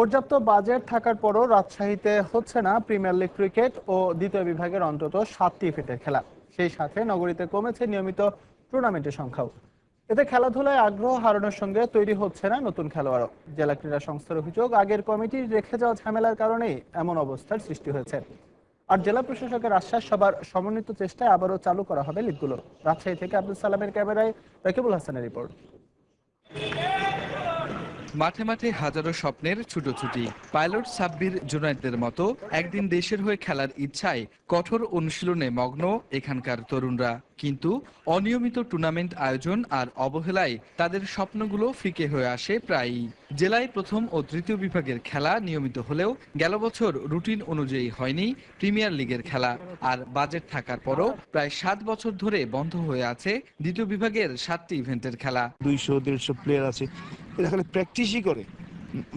পর্যাপ্ত বাজেট থাকার পরও রাজশাহীতে হচ্ছে না প্রিমিয়ার লিগ ক্রিকেট ও দ্বিতীয় বিভাগের অন্তত সাতটি ইভেন্টের খেলা। সেই সাথে নগরীতে কমেছে নিয়মিত টুর্নামেন্টের সংখ্যাও। এতে খেলাধুলায় আগ্রহ হারানোর সঙ্গে তৈরি হচ্ছে না নতুন খেলোয়াড়ও। জেলা ক্রীড়া সংস্থার অভিযোগ, আগের কমিটির রেখে যাওয়া ঝামেলার কারণেই এমন অবস্থার সৃষ্টি হয়েছে। আর জেলা প্রশাসকের আশ্বাস, সবার সমন্বিত চেষ্টায় আবারও চালু করা হবে লিগগুলো। রাজশাহী থেকে আব্দুল সালামের ক্যামেরায় রাকিবুল হাসানের রিপোর্ট। মাঠে মাঠে হাজারো স্বপ্নের ছুটোছুটি। পাইলট সাব্বির জুনাইদদের মতো একদিন দেশের হয়ে খেলার ইচ্ছায় কঠোর অনুশীলনে মগ্ন এখানকার তরুণরা। কিন্তু অনিয়মিত টুর্নামেন্ট আয়োজন আর অবহেলায় তাদের স্বপ্নগুলো ফিকে হয়ে আসে প্রায়ই। জেলায় প্রথম ও তৃতীয় বিভাগের খেলা নিয়মিত হলেও গেল বছর রুটিন অনুযায়ী হয়নি প্রিমিয়ার লিগের খেলা। আর বাজেট থাকার পরও প্রায় সাত বছর ধরে বন্ধ হয়ে আছে দ্বিতীয় বিভাগের সাতটি ইভেন্টের খেলা। দুইশো, দেড়শো প্লেয়ার আছে। এরা খালি প্র্যাকটিসই করে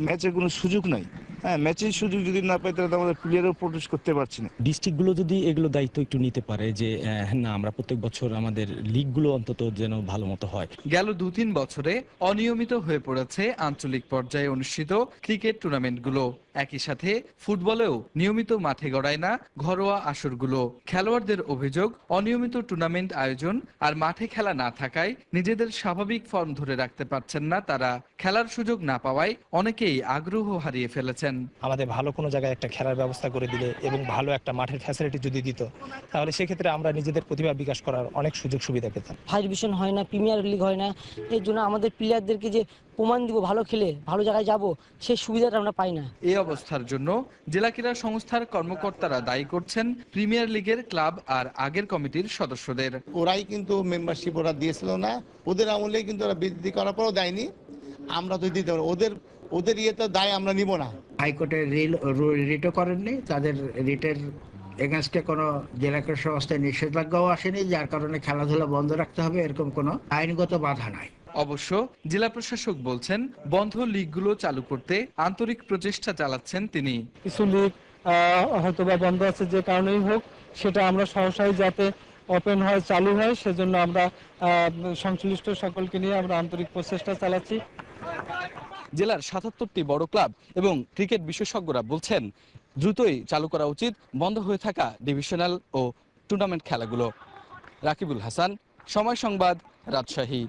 ম্যাচের কোনো সুযোগ নাই। হ্যাঁ ম্যাচের সুযোগ যদি না পাই তাহলে তো আমাদের প্লেয়ারও প্রডিউস করতে পারছি না। ডিস্ট্রিক্টগুলো যদি এগুলো দায়িত্ব একটু নিতে পারে যে হ্যাঁ না আমরা প্রত্যেক বছর আমাদের লিগগুলো অন্তত যেন ভালো মতো হয়। গেল দু তিন বছরে অনিয়মিত হয়ে পড়েছে আঞ্চলিক পর্যায়ে অনুষ্ঠিত ক্রিকেট টুর্নামেন্টগুলো একই সাথে ফুটবলেও নিয়মিত মাঠে গড়ায় না ঘরোয়া আসরগুলো। খেলোয়াড়দের অভিযোগ অনিয়মিত টুর্নামেন্ট আয়োজন আর মাঠে খেলা না থাকায় নিজেদের স্বাভাবিক ফর্ম ধরে রাখতে পারছেন না তারা। খেলার সুযোগ না পাওয়ায় অনেকেই আগ্রহ হারিয়ে ফেলেছেন। আমাদের ভালো কোনো জায়গায় একটা খেলার ব্যবস্থা করে দিলে এবং ভালো একটা মাঠের ফ্যাসিলিটি যদি দিত তাহলে সেক্ষেত্রে আমরা নিজেদের প্রতিভা বিকাশ করার অনেক সুযোগ সুবিধা পেতাম। ফার্স্ট ডিভিশন হয় না প্রিমিয়ার লিগ হয় না এর জন্য আমাদের প্লেয়ারদেরকে যে প্রমাণ দিব ভালো খেলে ভালো জায়গায় যাব সেই সুবিধাটা আমরা পাই না। এই অবস্থার জন্য জেলা ক্রীড়া সংস্থার কর্মকর্তারা দায়ী করছেন প্রিমিয়ার লিগের ক্লাব আর আগের কমিটির সদস্যদের। ওরাই কিন্তু মেম্বারশিপ ওরা দিয়েছিল না। ওদের আমলে কিন্তু ওরা বৃদ্ধি করার পরও দেয়নি। আমরা তো দিতে পারব। ওদের ওদের ইয়ে তো দায় আমরা নিব না। হাইকোর্টের রিল রিটও করেননি। তাদের রিটের এগেনস্টে কোনো জেলা ক্রীড়া সংস্থায় নিষেধাজ্ঞাও আসেনি যার কারণে খেলাধুলা বন্ধ রাখতে হবে এরকম কোনো আইনগত বাধা নাই। অবশ্য জেলা প্রশাসক বলছেন বন্ধ লিগগুলো চালু করতে আন্তরিক প্রচেষ্টা চালাচ্ছেন তিনি। কিছু লিগ হয়তো বা বন্ধ আছে যে কারণেই হোক সেটা আমরা সহসাই যাতে ওপেন হয় চালু হয় সেজন্য আমরা সংশ্লিষ্ট সকলকে নিয়ে আমরা আন্তরিক প্রচেষ্টা চালাচ্ছি। জেলার সাতাত্তরটি বড় ক্লাব এবং ক্রিকেট বিশেষজ্ঞরা বলছেন দ্রুতই চালু করা উচিত বন্ধ হয়ে থাকা ডিভিশনাল ও টুর্নামেন্ট খেলাগুলো। রাকিবুল হাসান সময় সংবাদ রাজশাহী।